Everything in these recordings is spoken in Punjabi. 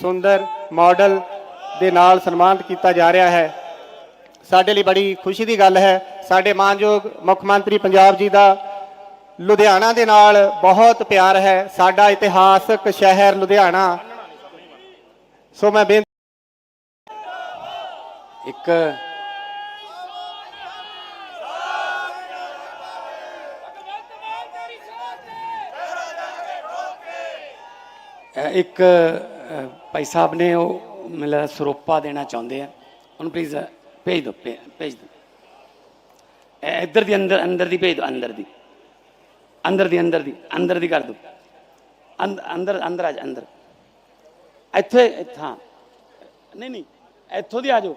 ਸੁੰਦਰ ਮਾਡਲ ਦੇ ਨਾਲ ਸਨਮਾਨਿਤ ਕੀਤਾ ਜਾ ਰਿਹਾ ਹੈ। ਸਾਡੇ ਲਈ ਬੜੀ ਖੁਸ਼ੀ ਦੀ ਗੱਲ ਹੈ। ਸਾਡੇ ਮਾਨਯੋਗ ਮੁੱਖ ਮੰਤਰੀ ਪੰਜਾਬ ਜੀ ਦਾ ਲੁਧਿਆਣਾ ਦੇ ਨਾਲ ਬਹੁਤ ਪਿਆਰ ਹੈ। ਸਾਡਾ ਇਤਿਹਾਸਕ ਸ਼ਹਿਰ ਲੁਧਿਆਣਾ। ਸੋ ਮੈਂ ਬੇਨਤੀ ਇੱਕ ਇੱਕ ਭਾਈ ਸਾਹਿਬ ਨੇ ਉਹ ਮੇਰਾ ਸਰੋਪਾ ਦੇਣਾ ਚਾਹੁੰਦੇ ਆ। ਉਹਨੂੰ ਪਲੀਜ਼ ਭੇਜ ਦਿਓ, ਭੇ- ਭੇਜ ਦਿਓ। ਇੱਧਰ ਦੀ ਅੰਦਰ ਅੰਦਰ ਦੀ ਭੇਜ ਦਿਓ, ਅੰਦਰ ਦੀ। ਅੰਦਰ ਦੀ ਅੰਦਰ ਦੀ ਅੰਦਰ ਦੀ ਕਰ ਦਿਓ। ਅੰਦ- ਅੰਦਰ ਅੰਦਰ ਆ ਜਾ, ਅੰਦਰ। ਇੱਥੇ ਇੱਥੇ, ਹਾਂ। ਨਹੀਂ ਨਹੀਂ, ਇੱਥੋਂ ਦੀ ਆ ਜਾਓ।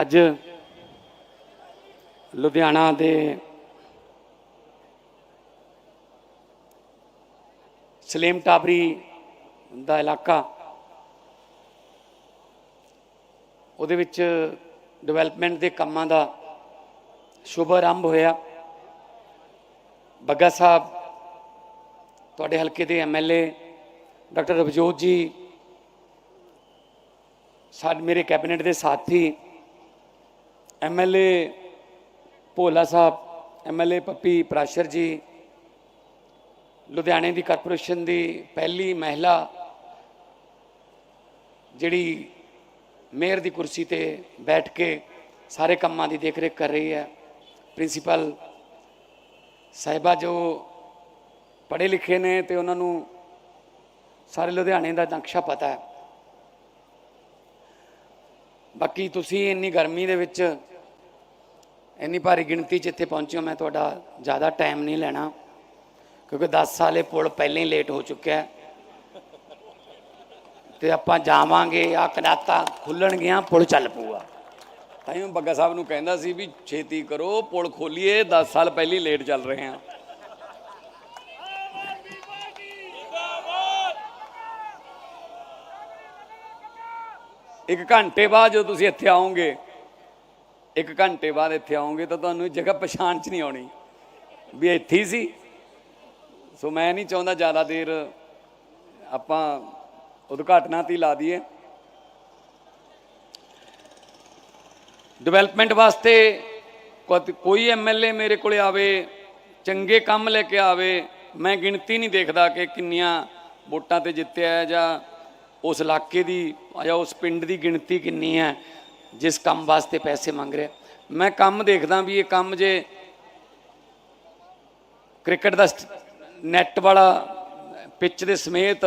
ਅੱਜ ਲੁਧਿਆਣਾ ਦੇ ਸਲੇਮ ਟਾਬਰੀ ਦਾ ਇਲਾਕਾ, ਉਹਦੇ ਵਿੱਚ ਡਿਵੈਲਪਮੈਂਟ ਦੇ ਕੰਮਾਂ ਦਾ ਸ਼ੁਭ ਆਰੰਭ ਹੋਇਆ। ਬੱਗਾ ਸਾਹਿਬ, ਤੁਹਾਡੇ ਹਲਕੇ ਦੇ ਐਮਐਲਏ ਡਾਕਟਰ ਰਵਜੋਤ ਜੀ ਸਾਡੇ ਮੇਰੇ ਕੈਬਨਿਟ ਦੇ ਸਾਥੀ ਐਮਐਲਏ ਭੋਲਾ ਸਾਹਿਬ ਐਮਐਲਏ ਪੱਪੀ ਪ੍ਰਾਸ਼ਰ ਜੀ, ਲੁਧਿਆਣੇ ਦੀ ਕਾਰਪੋਰੇਸ਼ਨ ਦੀ ਪਹਿਲੀ ਮਹਿਲਾ ਜਿਹੜੀ ਮੇਅਰ ਦੀ ਕੁਰਸੀ ਤੇ ਬੈਠ ਕੇ ਸਾਰੇ ਕੰਮਾਂ ਦੀ ਦੇਖਰੇਖ ਕਰ ਰਹੀ ਹੈ। ਪ੍ਰਿੰਸੀਪਲ ਸਾਹਿਬਾ ਜੋ ਪੜ੍ਹੇ ਲਿਖੇ ਨੇ ਤੇ ਉਹਨਾਂ ਨੂੰ ਸਾਰੇ ਲੁਧਿਆਣੇ ਦਾ ਨਕਸ਼ਾ ਪਤਾ ਹੈ। ਬਾਕੀ ਤੁਸੀਂ ਇੰਨੀ ਗਰਮੀ ਦੇ ਵਿੱਚ ਇੰਨੀ ਭਾਰੀ ਗਿਣਤੀ 'ਚ ਇੱਥੇ ਪਹੁੰਚੇ ਹੋ, ਮੈਂ ਤੁਹਾਡਾ ਜ਼ਿਆਦਾ ਟਾਈਮ ਨਹੀਂ ਲੈਣਾ, ਕਿਉਂਕਿ 10 ਸਾਲੇ ਪੁਲ ਪਹਿਲਾਂ ਹੀ ਲੇਟ ਹੋ ਚੁੱਕਿਆ ਹੈ। ਤੇ ਆਪਾਂ ਜਾਵਾਂਗੇ ਆ ਕਨਾਤਾ ਖੁੱਲਣਗੀਆਂ, ਪੁਲ ਚੱਲ ਪਊਗਾ। ਤਾਈਓ ਬੱਗਾ ਸਾਹਿਬ ਨੂੰ ਕਹਿੰਦਾ ਸੀ ਵੀ ਛੇਤੀ ਕਰੋ, ਪੁਲ ਖੋਲੀਏ 10 ਸਾਲ ਪਹਿਲੀ ਲੇਟ ਚੱਲ ਰਹੇ ਹਾਂ। ਇੱਕ ਘੰਟੇ ਬਾਅਦ ਜਦੋਂ ਤੁਸੀਂ ਇੱਥੇ ਆਓਗੇ, ਇੱਕ ਘੰਟੇ ਬਾਅਦ ਇੱਥੇ ਆਓਗੇ ਤਾਂ ਤੁਹਾਨੂੰ ਇਹ ਜਗ੍ਹਾ ਪਛਾਣ ਚ ਨਹੀਂ ਆਉਣੀ। ਵੀ ਇੱਥੇ ਹੀ ਸੀ। ਸੋ ਮੈਂ ਨਹੀਂ ਚਾਹੁੰਦਾ ਜ਼ਿਆਦਾ ਦੇਰ ਆਪਾਂ ਉਦਘਾਟਨਾਂ ਤੇ ਲਾ ਦਈਏ। ਡਿਵੈਲਪਮੈਂਟ ਵਾਸਤੇ ਕਦ- ਕੋਈ ਐਮਐਲਏ ਮੇਰੇ ਕੋਲੇ ਆਵੇ, ਚੰਗੇ ਕੰਮ ਲੈ ਕੇ ਆਵੇ, ਮੈਂ ਗਿਣਤੀ ਨਹੀਂ ਦੇਖਦਾ ਕਿ ਕਿੰਨੀਆਂ ਵੋਟਾਂ ਤੇ ਜਿੱਤਿਆ ਜਾਂ ਉਸ ਇਲਾਕੇ ਦੀ ਜਾਂ ਉਸ ਪਿੰਡ ਦੀ ਗਿਣਤੀ ਕਿੰਨੀ ਹੈ, ਜਿਸ ਕੰਮ ਵਾਸਤੇ ਪੈਸੇ ਮੰਗ ਰਿਹਾ। ਮੈਂ ਕੰਮ ਦੇਖਦਾ ਵੀ ਇਹ ਕੰਮ ਜੇ ਕ੍ਰਿਕਟ ਦਾ ਨੈਟ ਵਾਲਾ ਪਿੱਚ ਦੇ ਸਮੇਤ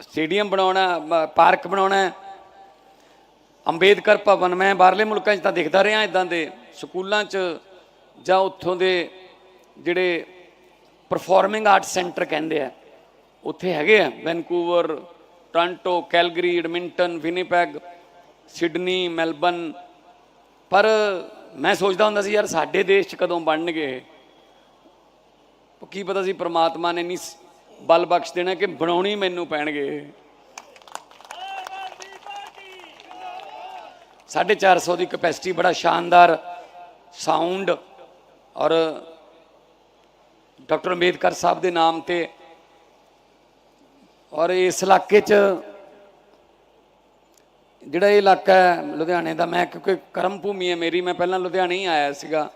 ਸਟੇਡੀਅਮ ਬਣਾਉਣਾ ਪਾਰਕ ਬਣਾਉਣਾ ਅੰਬੇਦਕਰ ਭਵਨ, ਮੈਂ ਬਾਹਰਲੇ ਮੁਲਕਾਂ 'ਚ ਤਾਂ ਦੇਖਦਾ ਰਿਹਾ ਇਦਾਂ ਦੇ ਸਕੂਲਾਂ 'ਚ ਜਾਂ ਉੱਥੋਂ ਦੇ ਜਿਹੜੇ ਪਰਫਾਰਮਿੰਗ ਆਰਟ ਸੈਂਟਰ ਕਹਿੰਦੇ ਆ, ਉੱਥੇ ਹੈਗੇ ਆ, Vancouver Toronto, Calgary, Edmonton, Winnipeg, Sydney, Melbourne. ਪਰ ਮੈਂ ਸੋਚਦਾ ਹੁੰਦਾ ਸੀ, ਯਾਰ ਸਾਡੇ ਦੇਸ਼ 'ਚ ਕਦੋਂ ਬਣਨਗੇ? ਕੀ ਪਤਾ ਸੀ ਪ੍ਰਮਾਤਮਾ ਨੇ ਨਹੀਂ ਬਲ ਬਖਸ਼ ਦੇਣਾ ਕਿ ਬਣਾਉਣੀ ਮੈਨੂੰ ਪੈਣਗੇ। 450 ਦੀ ਕਪੈਸਿਟੀ ਬੜਾ ਸ਼ਾਨਦਾਰ ਸਾਊਂਡ ਔਰ ਡਾਕਟਰ ਅੰਬੇਦਕਰ ਸਾਹਿਬ ਦੇ ਨਾਮ ਤੇ ਔਰ ਇਸ ਇਲਾਕੇ 'ਚ ਜਿਹੜਾ ਇਹ ਇਲਾਕਾ ਹੈ ਲੁਧਿਆਣੇ ਦਾ ਮੈਂ ਕਿਉਂਕਿ ਕਰਮ ਭੂਮੀ ਹੈ ਮੇਰੀ ਮੈਂ ਪਹਿਲਾਂ ਲੁਧਿਆਣੇ ਹੀ ਆਇਆ ਸੀਗਾ।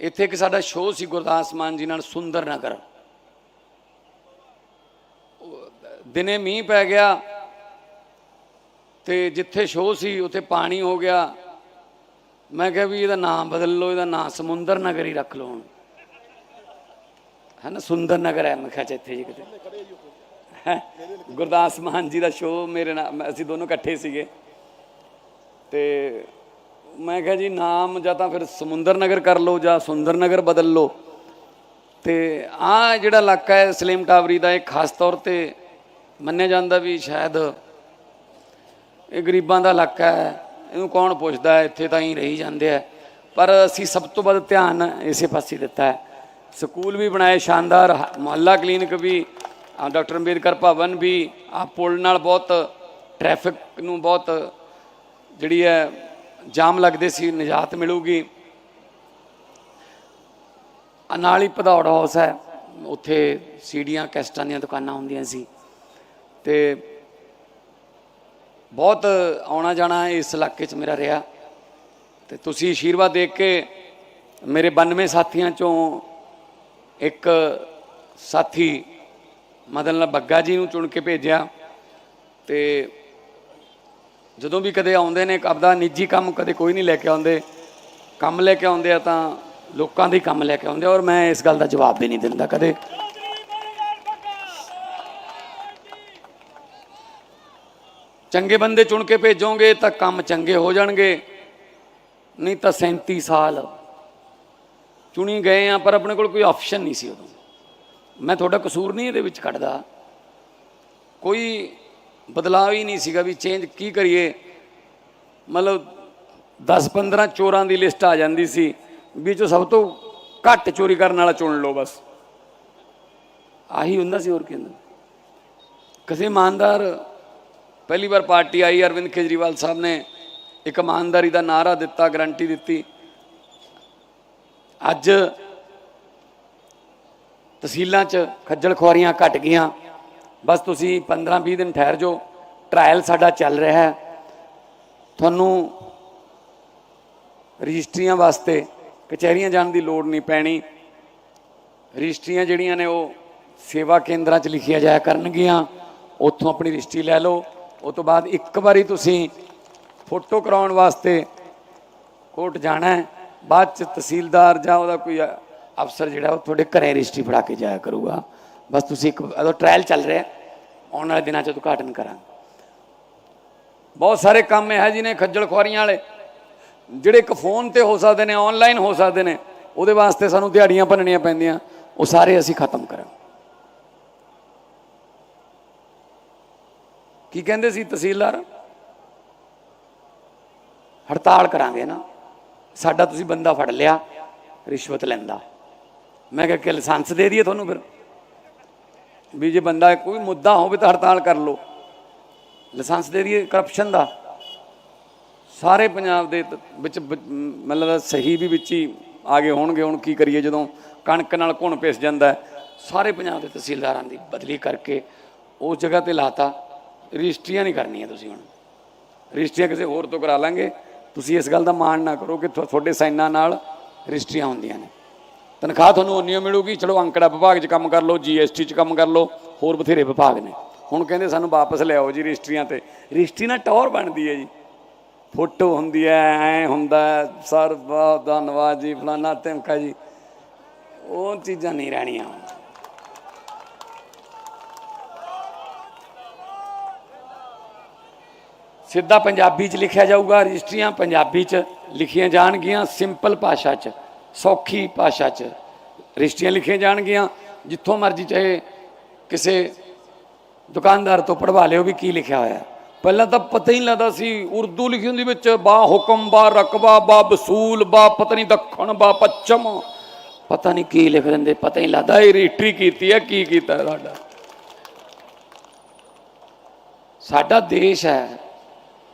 ਇੱਥੇ ਇੱਕ ਸਾਡਾ ਸ਼ੋਅ ਸੀ ਗੁਰਦਾਸ ਮਾਨ ਜੀ ਨਾਲ ਸੁੰਦਰ ਨਗਰ। ਦਿਨੇ ਮੀਂਹ ਪੈ ਗਿਆ ਤੇ ਜਿੱਥੇ ਸ਼ੋਅ ਸੀ ਉੱਥੇ ਪਾਣੀ ਹੋ ਗਿਆ। ਮੈਂ ਕਿਹਾ ਵੀ ਇਹਦਾ ਨਾਮ ਬਦਲ ਲਓ ਇਹਦਾ ਨਾਮ ਸਮੁੰਦਰ ਨਗਰ ਹੀ ਰੱਖ ਲਓ ਹੁਣ। ਹੈ ਨਾ, ਸੁੰਦਰ ਨਗਰ ਹੈ, ਮੈਂ ਕਿਹਾ ਇੱਥੇ ਜੀ ਕਿਤੇ। ਹੈਂ? ਗੁਰਦਾਸ ਮਾਨ ਜੀ ਦਾ ਸ਼ੋਅ ਮੇਰੇ ਨਾਲ, ਮੈਂ- ਅਸੀਂ ਦੋਨੋਂ ਇਕੱਠੇ ਸੀਗੇ। ਤੇ ਮੈਂ ਕਿਹਾ ਜੀ, ਨਾਮ ਜਾਂ ਤਾਂ ਫਿਰ ਸਮੁੰਦਰ ਨਗਰ ਕਰ ਲਓ ਜਾਂ ਸੁੰਦਰ ਨਗਰ ਬਦਲ ਲਓ। ਤੇ ਆ ਜਿਹੜਾ ਇਲਾਕਾ ਹੈ, ਸਲੀਮ ਟਾਵਰੀ ਦਾ, ਇਹ ਖਾਸ ਤੌਰ ਤੇ ਮੰਨਿਆ ਜਾਂਦਾ ਵੀ ਸ਼ਾਇਦ ਇਹ ਗਰੀਬਾਂ ਦਾ ਇਲਾਕਾ ਹੈ, ਇਹਨੂੰ ਕੌਣ ਪੁੱਛਦਾ ਇੱਥੇ ਤਾਂ ਹੀ ਰਹੀ ਜਾਂਦੇ ਆ ਪਰ ਅਸੀਂ ਸਭ ਤੋਂ ਵੱਧ ਧਿਆਨ ਇਸੇ ਪਾਸੇ ਦਿੱਤਾ ਹੈ। ਸਕੂਲ ਵੀ ਬਣਾਏ, ਸ਼ਾਨਦਾਰ ਹ- ਮੁਹੱਲਾ ਕਲੀਨਿਕ ਵੀ ਆਹ ਡਾਕਟਰ ਅੰਬੇਦਕਰ ਭਵਨ ਵੀ, ਆ ਪੁਲ ਨਾਲ ਬਹੁਤ ਟ੍ਰੈਫਿਕ ਨੂੰ ਬਹੁਤ ਜਿਹੜੀ ਹੈ, ਜਾਮ ਲੱਗਦੇ ਸੀ, ਨਿਜਾਤ ਮਿਲੂਗੀ। ਨਾਲ ਹੀ ਭਦੌੜ ਹਾਊਸ ਹੈ, ਉੱਥੇ ਸੀੜੀਆਂ ਕੈਸਟਾਂ ਦੀਆਂ ਦੁਕਾਨਾਂ ਹੁੰਦੀਆਂ ਸੀ। ਤੇ ਬਹੁਤ ਆਉਣਾ ਜਾਣਾ ਇਸ ਇਲਾਕੇ 'ਚ ਮੇਰਾ ਰਿਹਾ। ਤੇ ਤੁਸੀਂ ਆਸ਼ੀਰਵਾਦ ਦੇਖ ਕੇ ਮੇਰੇ 92 ਸਾਥੀਆਂ ਚੋਂ ਇੱਕ ਸਾਥੀ ਮਦਨ ਲਾਲ ਬੱਗਾ ਜੀ ਨੂੰ ਚੁਣ ਕੇ ਭੇਜਿਆ ਤੇ ਜਦੋਂ ਵੀ ਕਦੇ ਆਉਂਦੇ ਨੇ, ਆਪਦਾ ਨਿੱਜੀ ਕੰਮ ਕਦੇ ਕੋਈ ਨਹੀਂ ਲੈ ਕੇ ਆਉਂਦੇ। ਕੰਮ ਲੈ ਕੇ ਆਉਂਦੇ ਆ ਤਾਂ ਲੋਕਾਂ ਦੇ ਕੰਮ ਲੈ ਕੇ ਆਉਂਦੇ ਆ ਔਰ ਮੈਂ ਇਸ ਗੱਲ ਦਾ ਜਵਾਬ ਵੀ ਨਹੀਂ ਦਿੰਦਾ ਕਦੇ। ਚੰਗੇ ਬੰਦੇ ਚੁਣ ਕੇ ਭੇਜੋਗੇ ਤਾਂ ਕੰਮ ਚੰਗੇ ਹੋ ਜਾਣਗੇ, ਨਹੀਂ ਤਾਂ 37 ਸਾਲ ਚੁਣੀ ਗਏ ਆ, ਪਰ ਆਪਣੇ ਕੋਲ ਕੋਈ ਆਪਸ਼ਨ ਨਹੀਂ ਸੀ ਉਦੋਂ। ਮੈਂ ਤੁਹਾਡਾ ਕਸੂਰ ਨਹੀਂ ਇਹਦੇ ਵਿੱਚ ਕੱਢਦਾ। ਕੋਈ ਬਦਲਾਅ ਹੀ ਨਹੀਂ ਸੀਗਾ ਵੀ ਚੇਂਜ ਕੀ ਕਰੀਏ। ਮਤਲਬ 10-15 ਚੋਰਾਂ ਦੀ ਲਿਸਟ ਆ ਜਾਂਦੀ ਸੀ ਵੀ ਚੋਂ ਸਭ ਤੋਂ ਘੱਟ ਚੋਰੀ ਕਰਨ ਵਾਲਾ ਚੁਣ ਲਓ ਬਸ। ਆਹੀ ਹੁੰਦਾ ਸੀ ਹੋਰ ਕੀ ਹੁੰਦਾ। ਕਿਸੇ ਇਮਾਨਦਾਰ, ਪਹਿਲੀ ਵਾਰ ਪਾਰਟੀ ਆਈ, ਅਰਵਿੰਦ ਕੇਜਰੀਵਾਲ ਸਾਹਿਬ ਨੇ ਇੱਕ ਇਮਾਨਦਾਰੀ ਦਾ ਨਾਰਾ ਦਿੱਤਾ ਗਰੰਟੀ ਦਿੱਤੀ। ਅੱਜ ਤਹਿਸੀਲਾਂ 'ਚ ਖੱਜਲ ਖੁਆਰੀਆਂ ਘਟ ਗਈਆਂ। ਬਸ ਤੁਸੀਂ 15-20 ਦਿਨ ਠਹਿਰ ਜਾਓ। ਟ੍ਰਾਇਲ ਸਾਡਾ ਚੱਲ ਰਿਹਾ ਹੈ। ਤੁਹਾਨੂੰ ਰਜਿਸਟਰੀਆਂ ਵਾਸਤੇ ਕਚਹਿਰੀਆਂ ਜਾਣ ਦੀ ਲੋੜ ਨਹੀਂ ਪੈਣੀ। ਰਜਿਸਟਰੀਆਂ ਜਿਹੜੀਆਂ ਨੇ ਉਹ ਸੇਵਾ ਕੇਂਦਰਾਂ 'ਚ ਲਿਖੀਆਂ ਜਾਇਆ ਕਰਨਗੀਆਂ। ਉੱਥੋਂ ਆਪਣੀ ਰਜਿਸਟਰੀ ਲੈ ਲਓ। ਉਸ ਤੋਂ ਬਾਅਦ ਇੱਕ ਵਾਰੀ ਤੁਸੀਂ ਫੋਟੋ ਕਰਾਉਣ ਵਾਸਤੇ ਕੋਰਟ ਜਾਣਾ ਹੈ। ਬਾਅਦ ਚ ਤਹਿਸੀਲਦਾਰ ਜਾਂ ਉਹਦਾ ਕੋਈ ਅਫਸਰ ਜਿਹੜਾ ਉਹ ਤੁਹਾਡੇ ਘਰੇ ਰਜਿਸਟਰੀ ਫੜਾ ਕੇ ਜਾਇਆ ਕਰੂਗਾ। ਬਸ ਤੁਸੀਂ ਇੱਕ ਅਦੋਂ ਟ੍ਰਾਇਲ ਚੱਲ ਰਿਹਾ। ਆਉਣ ਵਾਲੇ ਦਿਨਾਂ ਚ ਉਦਘਾਟਨ ਕਰਾਂਗੇ। ਬਹੁਤ ਸਾਰੇ ਕੰਮ ਇਹ ਜੀ ਨੇ ਖੱਜਲ ਖੁਆਰੀਆਂ ਵਾਲੇ। ਜਿਹੜੇ ਇੱਕ ਫੋਨ ਤੇ ਹੋ ਸਕਦੇ ਨੇ ਆਨਲਾਈਨ ਹੋ ਸਕਦੇ ਨੇ, ਉਹਦੇ ਵਾਸਤੇ ਸਾਨੂੰ ਦਿਹਾੜੀਆਂ ਭੰਨਣੀਆਂ ਪੈਂਦੀਆਂ। ਉਹ ਸਾਰੇ ਅਸੀਂ ਖਤਮ ਕਰਾਂ ਕੀ ਕਹਿੰਦੇ ਸੀ ਤਹਿਸੀਲਦਾਰ? ਹੜਤਾਲ ਕਰਾਂਗੇ ਨਾ। ਸਾਡਾ ਤੁਸੀਂ ਬੰਦਾ ਫੜ ਲਿਆ, ਰਿਸ਼ਵਤ ਲੈਂਦਾ। ਮੈਂ ਕਿਹਾ ਕਿ ਲਾਇਸੈਂਸ ਦੇ ਦਈਏ ਤੁਹਾਨੂੰ ਫਿਰ। ਵੀ ਜੇ ਬੰਦਾ ਕੋਈ ਮੁੱਦਾ ਹੋਵੇ ਤਾਂ ਹੜਤਾਲ ਕਰ ਲਓ। ਲਾਇਸੈਂਸ ਦੇ ਦਈਏ ਕਰਪਸ਼ਨ ਦਾ। ਸਾਰੇ ਪੰਜਾਬ ਦੇ ਤ- ਵਿੱਚ ਮਤਲਬ ਸਹੀ ਵੀ ਵਿੱਚ ਹੀ ਆ ਗਏ ਹੋਣਗੇ। ਹੁਣ ਕੀ ਕਰੀਏ ਜਦੋਂ ਕਣਕ ਨਾਲ ਘੁਣ ਪਿਸ ਜਾਂਦਾ ਸਾਰੇ ਪੰਜਾਬ ਦੇ ਤਹਿਸੀਲਦਾਰਾਂ ਦੀ ਬਦਲੀ ਕਰਕੇ ਉਸ ਜਗ੍ਹਾ ਤੇ ਲਾਤਾ। ਰਜਿਸਟਰੀਆਂ ਨਹੀਂ ਕਰਨੀਆਂ ਤੁਸੀਂ ਹੁਣ। ਰਜਿਸਟਰੀਆਂ ਕਿਸੇ ਹੋਰ ਤੋਂ ਕਰਾ ਲਾਂਗੇ। ਤੁਸੀਂ ਇਸ ਗੱਲ ਦਾ ਮਾਣ ਨਾ ਕਰੋ ਕਿ ਤੁਹਾਡੇ ਸਾਈਨਾਂ ਨਾਲ ਰਜਿਸਟਰੀਆਂ ਹੁੰਦੀਆਂ ਨੇ। ਤਨਖਾਹ ਤੁਹਾਨੂੰ ਉਨੀ ਮਿਲੂਗੀ, ਚਲੋ ਅੰਕੜਾ ਵਿਭਾਗ 'ਚ ਕੰਮ ਕਰ ਲਓ ਜੀਐਸਟੀ 'ਚ ਕੰਮ ਕਰ ਲਓ, ਹੋਰ ਬਥੇਰੇ ਵਿਭਾਗ ਨੇ। ਹੁਣ ਕਹਿੰਦੇ ਸਾਨੂੰ ਵਾਪਸ ਲਿਆਓ ਜੀ ਰਜਿਸਟਰੀਆਂ ਤੇ। ਰਜਿਸਟਰੀ ਨਾਲ ਟੌਰ ਬਣਦੀ ਹੈ ਜੀ। ਫੋਟੋ ਹੁੰਦੀ ਹੈ, ਐ ਹੁੰਦਾ ਸਰ, ਬਹੁਤ ਧੰਨਵਾਦ ਜੀ, ਫਲਾਨਾ ਧਮਕਾ ਜੀ। ਉਹ ਚੀਜ਼ਾਂ ਨਹੀਂ ਰਹਿਣੀਆਂ। ਸਿੱਧਾ ਪੰਜਾਬੀ ਚ ਲਿਖਿਆ ਜਾਊਗਾ, ਰਜਿਸਟਰੀਆਂ ਪੰਜਾਬੀ ਚ ਲਿਖੀਆਂ ਜਾਣਗੀਆਂ, ਸਿੰਪਲ ਭਾਸ਼ਾ ਚ, ਸੌਖੀ ਭਾਸ਼ਾ ਚ ਰਜਿਸਟਰੀਆਂ ਲਿਖੀਆਂ ਜਾਣਗੀਆਂ। ਜਿੱਥੋਂ ਮਰਜ਼ੀ ਚਾਹੇ ਕਿਸੇ ਦੁਕਾਨਦਾਰ ਤੋਂ ਪੜਵਾ ਲਿਓ ਵੀ ਕੀ ਲਿਖਿਆ ਹੋਇਆ। ਪਹਿਲਾਂ ਤਾਂ ਪਤਾ ਹੀ ਨਹੀਂ ਲੱਗਦਾ ਸੀ, ਉਰਦੂ ਲਿਖੀ ਹੁੰਦੀ ਵਿੱਚ, ਬਾ ਹੁਕਮ, ਬਾ ਰਕਬਾ, ਬਾ ਵਸੂਲ, ਬਾ ਪਤਾ ਨਹੀਂ ਦੱਖਣ, ਬਾ ਪੱਛਮ। ਪਤਾ ਨਹੀਂ ਕੀ ਲਿਖ ਦਿੰਦੇ, ਪਤਾ ਹੀ ਲੱਗਦਾ ਇਹ ਰਜਿਸਟਰੀ ਕੀਤੀ ਹੈ, ਕੀ ਕੀਤਾ ਸਾਡਾ। ਸਾਡਾ ਦੇਸ਼ ਹੈ।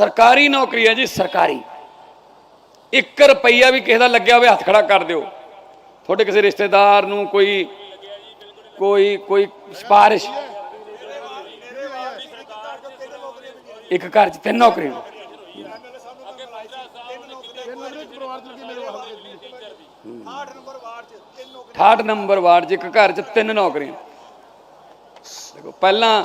ਸਰਕਾਰੀ ਨੌਕਰੀ ਹੈ ਜੀ, ਸਰਕਾਰੀ। 1 ਰੁਪਈਆ ਵੀ ਕਿਸੇ ਦਾ ਲੱਗਿਆ ਹੋਵੇ, ਹੱਥ ਖੜਾ ਕਰ ਦਿਓ। ਤੁਹਾਡੇ ਕਿਸੇ ਰਿਸ਼ਤੇਦਾਰ ਨੂੰ ਕੋਈ ਕੋਈ ਕੋਈ ਸਿਫਾਰਿਸ਼। ਇੱਕ ਘਰ 'ਚ ਤਿੰਨ ਨੌਕਰੀ ਪਰਿਵਾਰ ਚ ਕੀ ਮੇਰੇ ਹਲਕੇ ਦੀ 68 ਨੰਬਰ ਵਾਰਡ 'ਚ ਇੱਕ ਘਰ 'ਚ ਤਿੰਨ ਨੌਕਰੀਆਂ। ਦੇਖੋ, ਪਹਿਲਾਂ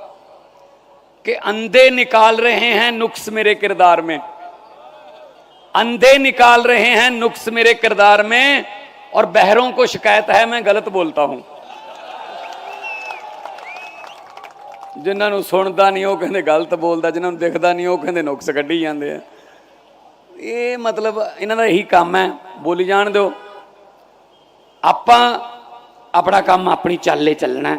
कि अंधे निकाल रहे हैं नुक्स मेरे किरदार में अंधे निकाल रहे हैं नुक्स मेरे किरदार में और बहरों को शिकायत है मैं गलत बोलता हूं ਜਿਨ੍ਹਾਂ ਨੂੰ ਸੁਣਦਾ ਨਹੀਂ ਉਹ ਕਹਿੰਦੇ ਗਲਤ ਬੋਲਦਾ ਜਿਨ੍ਹਾਂ ਨੂੰ ਦਿਖਦਾ ਨਹੀਂ ਉਹ ਕਹਿੰਦੇ ਨੁਕਸ ਕੱਢੀ ਜਾਂਦੇ ਆ ਇਹ ਮਤਲਬ ਇਹਨਾਂ ਦਾ ਇਹੀ ਕੰਮ ਹੈ ਬੋਲੀ ਜਾਣ ਦਿਓ ਆਪਾਂ ਆਪਣਾ ਕੰਮ ਆਪਣੀ ਚਾਲੇ ਚੱਲਣਾ ਹੈ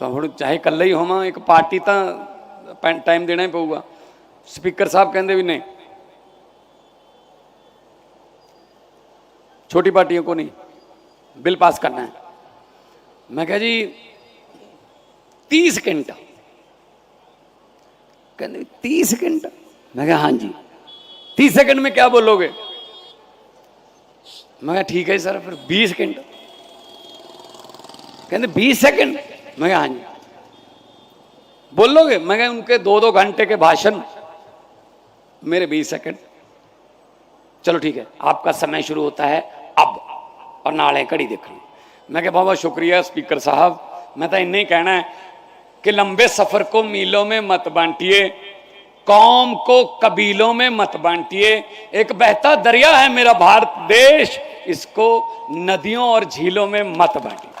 ਤਾਂ ਹੁਣ ਚਾਹੇ ਇਕੱਲਾ ਹੀ ਹੋਵਾਂ ਇੱਕ ਪਾਰਟੀ ਤਾਂ ਟਾਈਮ ਦੇਣਾ ਹੀ ਪਊਗਾ ਸਪੀਕਰ ਸਾਹਿਬ ਕਹਿੰਦੇ ਵੀ ਨਹੀਂ छोटी पार्टियों को नहीं बिल पास करना है मैं कहा जी तीस सेकंड कहते तीस सेकंड मैं कहा हाँ जी तीस सेकंड में क्या बोलोगे मैं कहा ठीक है सर फिर बीस सेकंड कहते बीस सेकंड मैं हाँ जी। बोलोगे? मैं उनके दो दो घंटे के भाषण मेरे बीस सेकंड। चलो ठीक है, आपका समय शुरू होता है अब, और नाले घड़ी देखनी। मैं बहुत बहुत शुक्रिया स्पीकर साहब। मैं तो इन्ना ही कहना है कि लंबे सफ़र को मीलों में मत बांटिए, कौम को कबीलों में मत बांटिए। एक बहता दरिया है मेरा भारत देश, इसको नदियों और झीलों में मत बांटिए।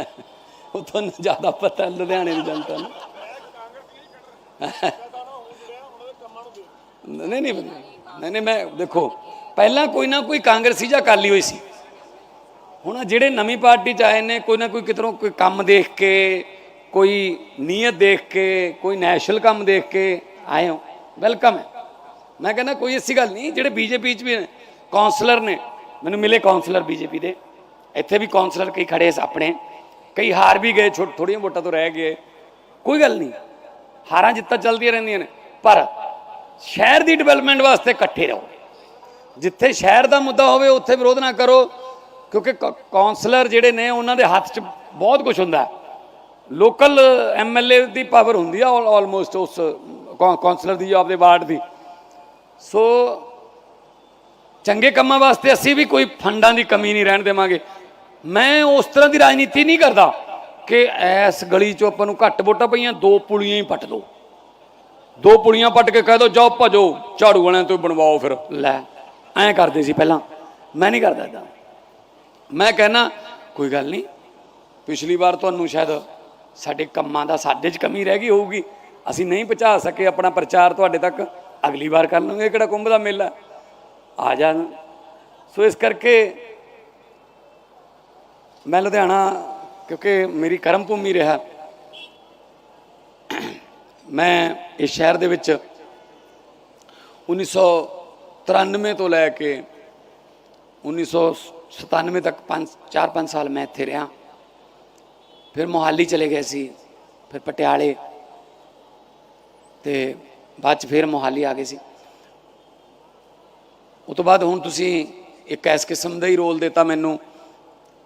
ਉਹ ਤੁਹਾਨੂੰ ਜ਼ਿਆਦਾ ਪਤਾ ਲੁਧਿਆਣੇ ਦੀ ਜਨਤਾ ਨੂੰ। ਨਹੀਂ ਨਹੀਂ ਨਹੀਂ ਨਹੀਂ ਮੈਂ ਦੇਖੋ ਪਹਿਲਾਂ ਕੋਈ ਨਾ ਕੋਈ ਕਾਂਗਰਸੀ ਜਾਂ ਅਕਾਲੀ ਹੋਈ ਸੀ। ਹੁਣ ਜਿਹੜੇ ਨਵੀਂ ਪਾਰਟੀ ਚ ਆਏ ਨੇ ਕੋਈ ਨਾ ਕੋਈ ਕਿਧਰੋਂ ਕੋਈ ਕੰਮ ਦੇਖ ਕੇ ਕੋਈ ਨੀਅਤ ਦੇਖ ਕੇ ਕੋਈ ਨੈਸ਼ਨਲ ਕੰਮ ਦੇਖ ਕੇ ਆਏ ਹੋ। ਵੈਲਕਮ ਹੈ। ਮੈਂ ਕਹਿੰਦਾ ਕੋਈ ਐਸੀ ਗੱਲ ਨਹੀਂ ਜਿਹੜੇ ਬੀਜੇਪੀ ਚ ਵੀ ਨੇ ਕਾਉਂਸਲਰ ਨੇ ਮੈਨੂੰ ਮਿਲੇ ਕਾਉਂਸਲਰ ਬੀਜੇਪੀ ਦੇ। ਇੱਥੇ ਵੀ ਕਾਉਂਸਲਰ ਕਈ ਖੜੇ ਸੀ ਆਪਣੇ। ਕਈ ਹਾਰ ਵੀ ਗਏ ਛੋਟ ਥੋੜੀਆਂ ਵੋਟਾਂ ਤੋਂ ਰਹਿ ਗਏ। ਕੋਈ ਗੱਲ ਨਹੀਂ। ਹਾਰਾਂ ਜਿੱਤਾਂ ਚੱਲਦੀਆਂ ਰਹਿੰਦੀਆਂ ਨੇ। ਪਰ ਸ਼ਹਿਰ ਦੀ ਡਿਵੈਲਪਮੈਂਟ ਵਾਸਤੇ ਇਕੱਠੇ ਰਹੋ। ਜਿੱਥੇ ਸ਼ਹਿਰ ਦਾ ਮੁੱਦਾ ਹੋਵੇ, ਉੱਥੇ ਵਿਰੋਧ ਨਾ ਕਰੋ। ਕਿਉਂਕਿ ਕ- ਕਾਉਂਸਲਰ ਜਿਹੜੇ ਨੇ, ਉਹਨਾਂ ਦੇ ਹੱਥ 'ਚ ਬਹੁਤ ਕੁਝ ਹੁੰਦਾ। ਹੈ ਲੋਕਲ ਐਮਐਲਏ ਦੀ ਪਾਵਰ ਹੁੰਦੀ ਆ ਆਲਮੋਸਟ ਉਸ, ਕੌ- ਕਾਉਂਸਲਰ ਦੀ, ਆਪਦੇ ਵਾਰਡ ਦੀ। ਸੋ ਚੰਗੇ ਕੰਮਾਂ ਵਾਸਤੇ ਅਸੀਂ ਵੀ ਕੋਈ ਫੰਡਾਂ ਦੀ ਕਮੀ ਨਹੀਂ ਰਹਿਣ ਦੇਵਾਂਗੇ। ਮੈਂ ਉਸ ਤਰ੍ਹਾਂ ਦੀ ਰਾਜਨੀਤੀ ਨਹੀਂ ਕਰਦਾ ਕਿ ਐਸ ਗਲੀ 'ਚੋਂ ਆਪਾਂ ਨੂੰ ਘੱਟ ਵੋਟਾਂ ਪਈਆਂ, ਦੋ ਪੁਲੀਆਂ ਹੀ ਪੱਟ ਦਿਓ ਦੋ ਪੁਲੀਆਂ ਪੱਟ ਕੇ ਕਹਿ ਦੋ, ਜਾਓ ਭਜੋ, ਝਾੜੂ ਵਾਲਿਆਂ ਤੋਂ ਬਣਵਾਓ ਫਿਰ। ਲੈ, ਐਂ ਕਰਦੇ ਸੀ ਪਹਿਲਾਂ। ਮੈਂ ਨਹੀਂ ਕਰਦਾ ਇਦਾਂ ਮੈਂ ਕਹਿਣਾ ਕੋਈ ਗੱਲ ਨਹੀਂ, ਪਿਛਲੀ ਵਾਰ ਤੁਹਾਨੂੰ ਸ਼ਾਇਦ ਸਾਡੇ ਕੰਮਾਂ ਦਾ ਸਾਡੇ 'ਚ ਕਮੀ ਰਹਿ ਗਈ ਹੋਊਗੀ। ਅਸੀਂ ਨਹੀਂ ਪਹੁੰਚਾ ਸਕੇ ਆਪਣਾ ਪ੍ਰਚਾਰ ਤੁਹਾਡੇ ਤੱਕ। ਅਗਲੀ ਵਾਰ ਕਰ ਲਵਾਂਗੇ ਕਿਹੜਾ ਕੁੰਭ ਦਾ ਮੇਲਾ। ਆ ਜਾਣ। ਸੋ ਇਸ ਕਰਕੇ ਮੈਂ ਲੁਧਿਆਣਾ, ਕਿਉਂਕਿ ਮੇਰੀ ਕਰਮ ਭੂਮੀ ਰਿਹਾ। ਮੈਂ ਇਸ ਸ਼ਹਿਰ ਦੇ ਵਿੱਚ 1993 ਤੋਂ ਲੈ ਕੇ 1997 ਤੱਕ 5 4-5 ਸਾਲ ਮੈਂ ਇੱਥੇ ਰਿਹਾ। ਫਿਰ ਮੋਹਾਲੀ ਚਲੇ ਗਏ ਸੀ, ਫਿਰ ਪਟਿਆਲੇ। ਤੇ ਬਾਅਦ ਚ ਫਿਰ ਮੋਹਾਲੀ ਆ ਗਏ ਸੀ। ਉਹ ਤੋਂ ਬਾਅਦ ਹੁਣ ਤੁਸੀਂ ਇੱਕ ਇਸ ਕਿਸਮ ਦਾ ਹੀ ਰੋਲ ਦਿੱਤਾ ਮੈਨੂੰ।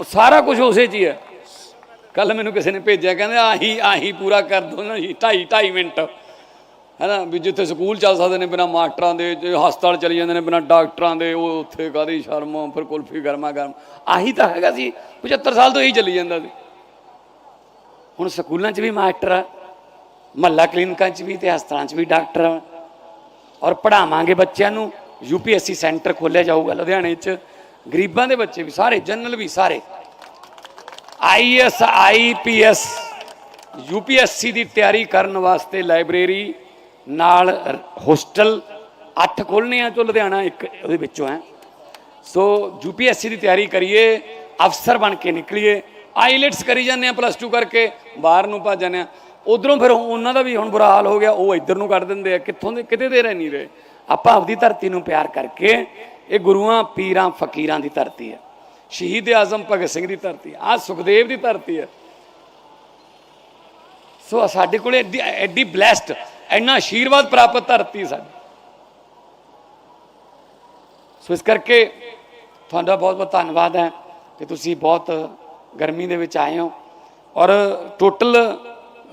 ਉਹ ਸਾਰਾ ਕੁਝ ਉਸੇ 'ਚ ਹੀ ਹੈ। ਕੱਲ ਮੈਨੂੰ ਕਿਸੇ ਨੇ ਭੇਜਿਆ, ਕਹਿੰਦੇ ਆਹੀ ਆਹੀ ਪੂਰਾ ਕਰ ਦੋ ਨਾ ਜੀ 2.5 2.5 ਮਿੰਟ। ਹੈਨਾ ਵੀ ਜਿੱਥੇ ਸਕੂਲ ਚੱਲ ਸਕਦੇ ਨੇ, ਬਿਨਾ ਮਾਸਟਰਾਂ ਦੇ ਹਸਪਤਾਲ ਚਲੀ ਜਾਂਦੇ ਨੇ, ਬਿਨਾ ਡਾਕਟਰਾਂ ਦੇ, ਉਹ ਉੱਥੇ ਕਾਦੀ ਸ਼ਰਮ ਫਿਰ ਕੁਲਫੀ ਗਰਮਾ ਗਰਮ। ਆਹੀ ਤਾਂ ਹੈਗਾ ਸੀ 75 ਸਾਲ ਤੋਂ ਇਹੀ ਚੱਲੀ ਜਾਂਦਾ ਸੀ। ਹੁਣ ਸਕੂਲਾਂ 'ਚ ਵੀ ਮਾਸਟਰ ਆ, ਮਹੱਲਾ ਕਲੀਨਿਕਾਂ 'ਚ ਵੀ ਤੇ ਹਸਪਤਾਲਾਂ 'ਚ ਵੀ ਡਾਕਟਰ ਆ। ਔਰ ਪੜਾਵਾਂਗੇ ਬੱਚਿਆਂ ਨੂੰ, ਯੂਪੀਐਸਸੀ ਸੈਂਟਰ ਖੋਲਿਆ ਜਾਊਗਾ ਲੁਧਿਆਣੇ 'ਚ। ਗਰੀਬਾਂ ਦੇ ਬੱਚੇ ਵੀ, ਸਾਰੇ, ਜਨਰਲ ਵੀ, ਸਾਰੇ। ਆਈਐਸ ਆਈਪੀਐਸ ਯੂਪੀਐਸਸੀ ਦੀ ਤਿਆਰੀ ਕਰਨ ਵਾਸਤੇ ਲਾਇਬ੍ਰੇਰੀ, ਨਾਲ ਹੋਸਟਲ 8 ਖੋਲ੍ਹਣੇ ਆ ਚੋ ਲੁਧਿਆਣਾ ਇੱਕ ਉਹਦੇ ਵਿੱਚੋਂ ਹੈ। ਸੋ ਯੂਪੀਐਸਸੀ ਦੀ ਤਿਆਰੀ ਕਰੀਏ, ਅਫਸਰ ਬਣ ਕੇ ਨਿਕਲੀਏ, ਆਈਲੈਟਸ ਕਰੀ ਜਾਂਦੇ ਆ ਪਲੱਸ 2 ਕਰਕੇ, ਬਾਹਰ ਨੂੰ ਭੱਜ ਜਾਂਦੇ ਆ ਉਧਰੋਂ ਫਿਰ ਉਹਨਾਂ ਦਾ ਵੀ ਹੁਣ ਬੁਰਾ ਹਾਲ ਹੋ ਗਿਆ, ਉਹ ਇੱਧਰ ਨੂੰ ਕੱਢ ਦਿੰਦੇ ਆ, ਕਿੱਥੋਂ ਦੇ, ਕਿਤੇ ਦੇ ਰਹਿ ਨਹੀਂ ਰਹੇ। ਆਪਾਂ ਆਪਦੀ ਧਰਤੀ ਨੂੰ ਪਿਆਰ ਕਰਕੇ ਇਹ ਗੁਰੂਆਂ, ਪੀਰਾਂ, ਫਕੀਰਾਂ ਦੀ ਧਰਤੀ ਹੈ। ਸ਼ਹੀਦ ਆਜ਼ਮ ਭਗਤ ਸਿੰਘ ਦੀ ਧਰਤੀ ਆ ਸੁਖਦੇਵ ਦੀ ਧਰਤੀ ਹੈ। ਸੋ ਸਾਡੇ ਕੋਲੇ ਐਡੀ ਐਡੀ ਬਲੈਸਡ ਇੰਨਾ ਆਸ਼ੀਰਵਾਦ ਪ੍ਰਾਪਤ ਧਰਤੀ ਸਾਡੀ। ਸੋ ਇਸ ਕਰਕੇ ਤੁਹਾਡਾ ਬਹੁਤ ਬਹੁਤ ਧੰਨਵਾਦ ਹੈ ਕਿ ਤੁਸੀਂ ਬਹੁਤ ਗਰਮੀ ਦੇ ਵਿੱਚ ਆਏ ਹੋ। ਔਰ ਟੋਟਲ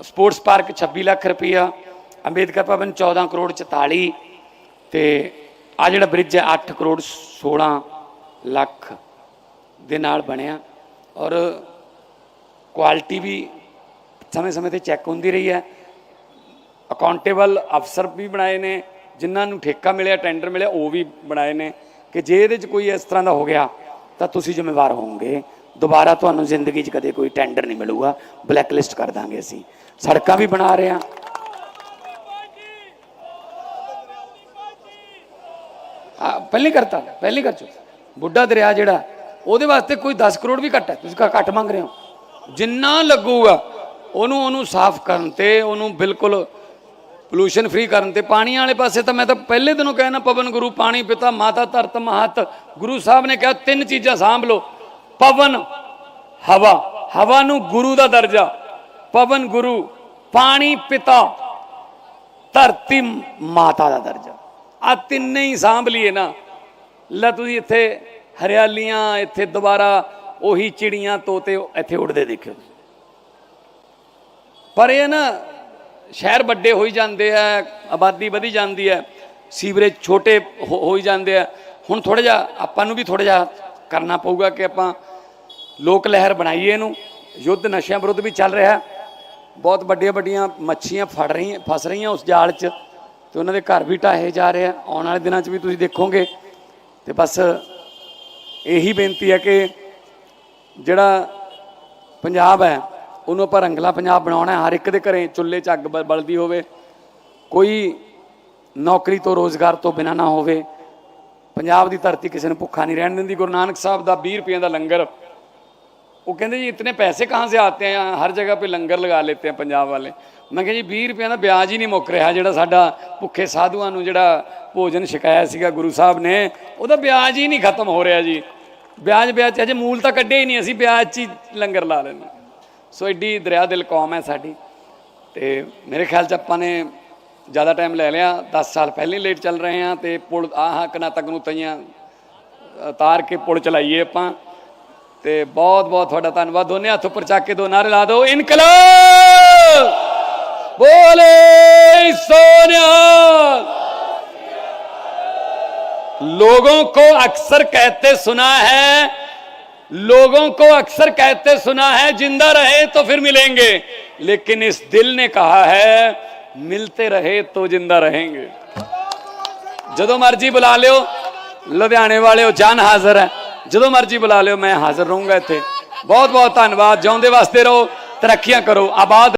ਸਪੋਰਟਸ ਪਾਰਕ 26 ਲੱਖ ਰੁਪਈਆ, ਅੰਬੇਦਕਰ ਭਵਨ 14 ਕਰੋੜ 44 ਤੇ ਆ ਜਿਹੜਾ ਬ੍ਰਿਜ ਹੈ 8 ਕਰੋੜ 16 ਲੱਖ ਦੇ ਨਾਲ ਬਣਿਆ ਔਰ ਕੁਆਲਿਟੀ ਵੀ ਸਮੇਂ ਸਮੇਂ ਤੇ ਚੈੱਕ ਹੁੰਦੀ ਰਹੀ ਹੈ। ਅਕਾਊਂਟੇਬਲ ਅਫਸਰ ਵੀ ਬਣਾਏ ਨੇ, ਜਿਨ੍ਹਾਂ ਨੂੰ ਠੇਕਾ ਮਿਲਿਆ ਟੈਂਡਰ ਮਿਲਿਆ, ਉਹ ਵੀ ਬਣਾਏ ਨੇ ਕਿ ਜੇ ਇਹਦੇ 'ਚ ਕੋਈ ਇਸ ਤਰ੍ਹਾਂ ਦਾ ਹੋ ਗਿਆ, ਤਾਂ ਤੁਸੀਂ ਜ਼ਿੰਮੇਵਾਰ ਹੋਵੋਗੇ। ਦੁਬਾਰਾ ਤੁਹਾਨੂੰ ਜ਼ਿੰਦਗੀ 'ਚ ਕਦੇ ਕੋਈ ਟੈਂਡਰ ਨਹੀਂ ਮਿਲੂਗਾ। ਬਲੈਕ ਲਿਸਟ ਕਰ ਦਾਂਗੇ ਅਸੀਂ। ਸੜਕਾਂ ਵੀ ਬਣਾ ਰਹੇ ਹਾਂ ਹਾਂ ਪਹਿਲੇ ਕਰਤਾ, ਪਹਿਲੇ ਕਰ ਚੁੱਕਾ। ਬੁੱਢਾ ਦਰਿਆ ਜਿਹੜਾ, ਉਹਦੇ ਵਾਸਤੇ ਕੋਈ 10 ਕਰੋੜ ਵੀ ਘੱਟ ਹੈ। ਤੁਸੀਂ ਘੱਟ ਮੰਗ ਰਹੇ ਹੋ। ਜਿੰਨਾ ਲੱਗੂਗਾ, ਉਹਨੂੰ ਉਹਨੂੰ ਸਾਫ਼ ਕਰਨ ਤੇ, ਉਹਨੂੰ ਬਿਲਕੁਲ ਪੋਲੂਸ਼ਨ ਫ੍ਰੀ ਕਰਨ ਤੇ ਪਾਣੀ ਵਾਲੇ ਪਾਸੇ ਤਾਂ ਮੈਂ ਤਾਂ ਪਹਿਲੇ ਦਿਨੋਂ ਕਹਿਣਾ ਪਵਨ ਗੁਰੂ, ਪਾਣੀ ਪਿਤਾ, ਮਾਤਾ ਧਰਤ, ਮਹਤ, ਗੁਰੂ ਸਾਹਿਬ ਨੇ ਕਿਹਾ, ਤਿੰਨ ਚੀਜ਼ਾਂ ਸਾਂਭ ਲਓ। ਪਵਨ, ਹਵਾ। ਹਵਾ ਨੂੰ ਗੁਰੂ ਦਾ ਦਰਜਾ। ਪਵਨ ਗੁਰੂ, ਪਾਣੀ ਪਿਤਾ, ਧਰਤੀ, ਮਾਤਾ ਦਾ ਦਰਜਾ। ਆ ਤਿੰਨੇ ਹੀ ਸਾਂਭ ਲਈਏ ਨਾ। ਲੈ ਤੁਸੀਂ ਇੱਥੇ ਹਰਿਆਲੀਆਂ, ਇੱਥੇ ਦੁਬਾਰਾ ਉਹੀ ਚਿੜੀਆਂ, ਤੋਤੇ ਇੱਥੇ ਉੱਡਦੇ ਦੇਖਿਓ। ਪਰ ਇਹ ਨਾ, ਸ਼ਹਿਰ ਵੱਡੇ ਹੋਈ ਜਾਂਦੇ ਆ, ਆਬਾਦੀ ਵਧੀ ਜਾਂਦੀ ਹੈ ਸੀਵਰੇਜ ਛੋਟੇ ਹੋ- ਹੋਈ ਜਾਂਦੇ ਆ। ਹੁਣ ਥੋੜਾ ਜਿਹਾ ਆਪਾਂ ਨੂੰ ਵੀ ਥੋੜਾ ਜਿਹਾ ਕਰਨਾ ਪਊਗਾ ਕਿ ਆਪਾਂ ਲੋਕ ਲਹਿਰ ਬਣਾਈਏ ਇਹਨੂੰ। ਯੁੱਧ ਨਸ਼ਿਆਂ ਵਿਰੁੱਧ ਵੀ ਚੱਲ ਰਿਹਾ। ਬਹੁਤ ਵੱਡੀਆਂ ਵੱਡੀਆਂ ਮੱਛੀਆਂ ਫੜ ਰਹੀਆਂ, ਫਸ ਰਹੀਆਂ ਉਸ ਜਾਲ 'ਚ। ਤੇ ਉਹਨਾਂ ਦੇ ਘਰ ਵੀ ਢਾਹੇ ਜਾ ਰਹੇ ਆ ਆਉਣ ਵਾਲੇ ਦਿਨਾਂ 'ਚ ਵੀ ਤੁਸੀਂ ਦੇਖੋਗੇ ਤੇ ਬਸ ਇਹੀ ਬੇਨਤੀ ਹੈ ਕਿ ਜਿਹੜਾ ਪੰਜਾਬ ਹੈ ਉਹਨੂੰ ਆਪਾਂ ਰੰਗਲਾ ਪੰਜਾਬ ਬਣਾਉਣਾ ਹੈ ਹਰ ਇੱਕ ਦੇ ਘਰੇ ਚੁੱਲ੍ਹੇ 'ਚ ਅੱਗ ਬ- ਬਲਦੀ ਹੋਵੇ ਕੋਈ ਨੌਕਰੀ ਤੋਂ ਰੋਜ਼ਗਾਰ ਤੋਂ ਬਿਨਾ ਨਾ ਹੋਵੇ ਪੰਜਾਬ ਦੀ ਧਰਤੀ ਕਿਸੇ ਨੂੰ ਭੁੱਖਾ ਨਹੀਂ ਰਹਿਣ ਦਿੰਦੀ ਗੁਰੂ ਨਾਨਕ ਸਾਹਿਬ ਦਾ 20 ਰੁਪਏ ਦਾ ਲੰਗਰ वो कहते जी इतने पैसे कहाँ से आते हैं यहाँ हर जगह पे लंगर लगा लेते हैं ਪੰਜਾਬ ਵਾਲੇ ਮੈਂ ਕਿਹਾ ਜੀ 20 ਰੁਪਏ ਦਾ ਵਿਆਜ ਹੀ ਨਹੀਂ ਮੁੱਕ ਰਿਹਾ ਜਿਹੜਾ ਸਾਡਾ ਭੁੱਖੇ ਸਾਧੂਆਂ ਨੂੰ ਜਿਹੜਾ ਭੋਜਨ ਛਕਾਇਆ ਸੀਗਾ ਗੁਰੂ ਸਾਹਿਬ ਨੇ, ਉਹਦਾ ਵਿਆਜ ਹੀ ਨਹੀਂ ਖਤਮ ਹੋ ਰਿਹਾ ਜੀ। ਵਿਆਜ ਵਿਆਜ 'ਚ ਹਜੇ ਮੂਲ ਤਾਂ ਕੱਢਿਆ ਹੀ ਨਹੀਂ ਅਸੀਂ, ਵਿਆਜ 'ਚ ਹੀ ਲੰਗਰ ਲਾ ਲੈਂਦੇ ਸੋ ਐਡੀ ਦਰਿਆ ਦਿਲ ਕੌਮ ਹੈ ਸਾਡੀ। ਤੇ ਮੇਰੇ ਖਿਆਲ 'ਚ ਆਪਾਂ ਨੇ ਜ਼ਿਆਦਾ ਟਾਈਮ ਲੈ ਲਿਆ 10 ਸਾਲ ਪਹਿਲਾਂ ਹੀ ਲੇਟ ਚੱਲ ਰਹੇ ਹਾਂ ਤੇ ਪੁਲ, ਆਹ ਕਨਾ ਤੱਕ ਨੂੰ ਤਈਆਂ ਉਤਾਰ ਕੇ ਪੁਲ ਚਲਾਈਏ ਆਪਾਂ। ਤੇ ਬਹੁਤ ਬਹੁਤ ਤੁਹਾਡਾ ਧੰਨਵਾਦ। ਦੋਨੇ ਹੱਥ ਉੱਪਰ ਚੱਕ ਕੇ ਦੋ ਨਾਰੇ ਲਾ ਦਿਓ। ਇਨਕਲਾਬ! ਬੋਲੇ सोनिया लोगों को अक्सर कहते सुना है लोगों को अक्सर कहते सुना है जिंदा रहे तो फिर मिलेंगे लेकिन इस दिल ने कहा है मिलते रहे तो जिंदा रहेंगे ਜਦੋਂ ਮਰਜੀ ਬੁਲਾ ਲਿਓ ਲੁਧਿਆਣੇ ਵਾਲਿਓ ਜਾਨ ਹਾਜ਼ਰ ਹੈ ਜਦੋਂ ਮਰਜੀ ਬੁਲਾ ਲਿਓ ਮੈਂ ਹਾਜ਼ਰ ਰਹੂੰਗਾ ਇੱਥੇ ਬਹੁਤ ਬਹੁਤ ਧੰਨਵਾਦ ਜਿਉਂਦੇ ਵਾਸਤੇ ਰਹੋ ਤਰੱਕੀਆਂ ਕਰੋ ਆਬਾਦ